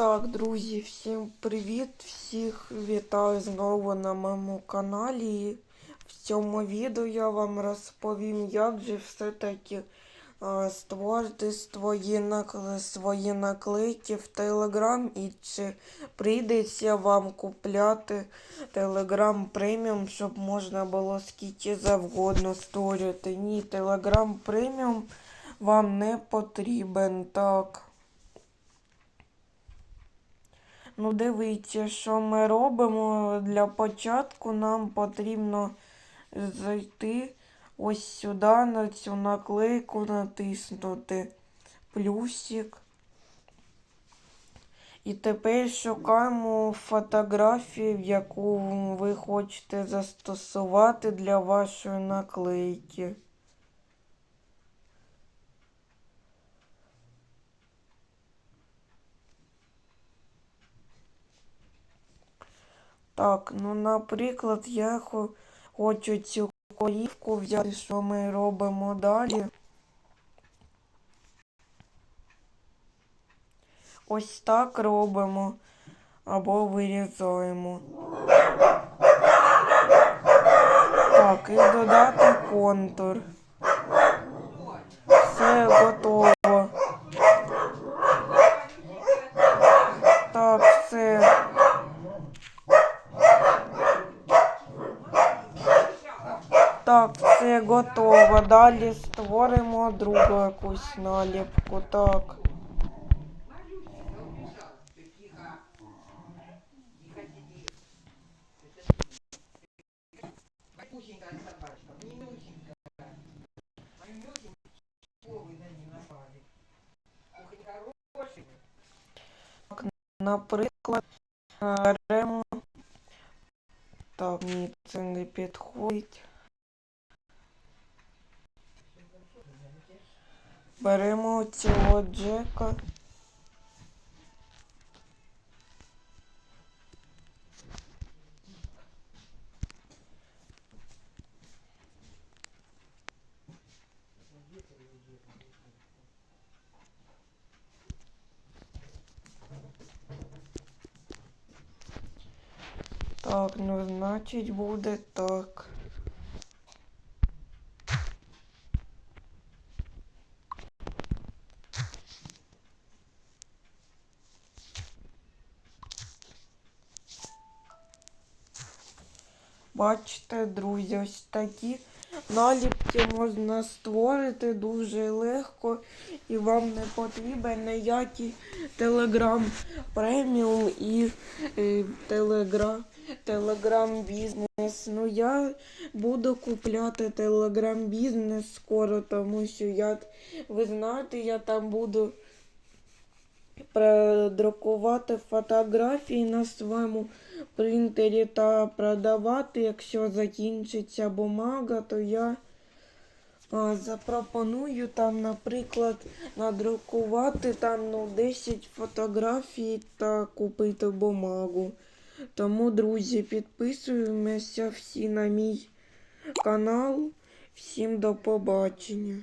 Так, друзі, всім привіт! Всіх вітаю знову на моєму каналі. В цьому відео я вам розповім, як же все-таки створити свої, накли, свої наклейки в Telegram і чи прийдеться вам купляти Telegram преміум, щоб можна було скільки завгодно створювати. Ні, Telegram преміум вам не потрібен. Так. Ну, дивіться, що ми робимо. Для початку нам потрібно зайти ось сюди, на цю наклейку натиснути плюсик. І тепер шукаємо фотографію, яку ви хочете застосувати для вашої наклейки. Так, ну, наприклад, я хочу цю корівку взяти, що ми робимо далі. Ось так робимо або вирізаємо. Так, і додати контур. Все готово. Далі створимо другу якусь наліпку. Так. Хороший. Наприклад, беремо. Так, ні, це не підходить. Беремо цього Джека. Так, ну значить буде так. Бачите, друзі, ось такі наліпки можна створити дуже легко і вам не потрібен ніякий Telegram преміум і е, Telegram, Telegram бізнес. Ну я буду купляти Telegram бізнес скоро, тому що я, ви знаєте, я там буду продрукувати фотографії на своєму принтері та продавати. Якщо закінчиться бумага, то я запропоную там, наприклад, надрукувати там ну, 10 фотографій та купити бумагу. Тому, друзі, підписуємося всі на мій канал. Всім до побачення.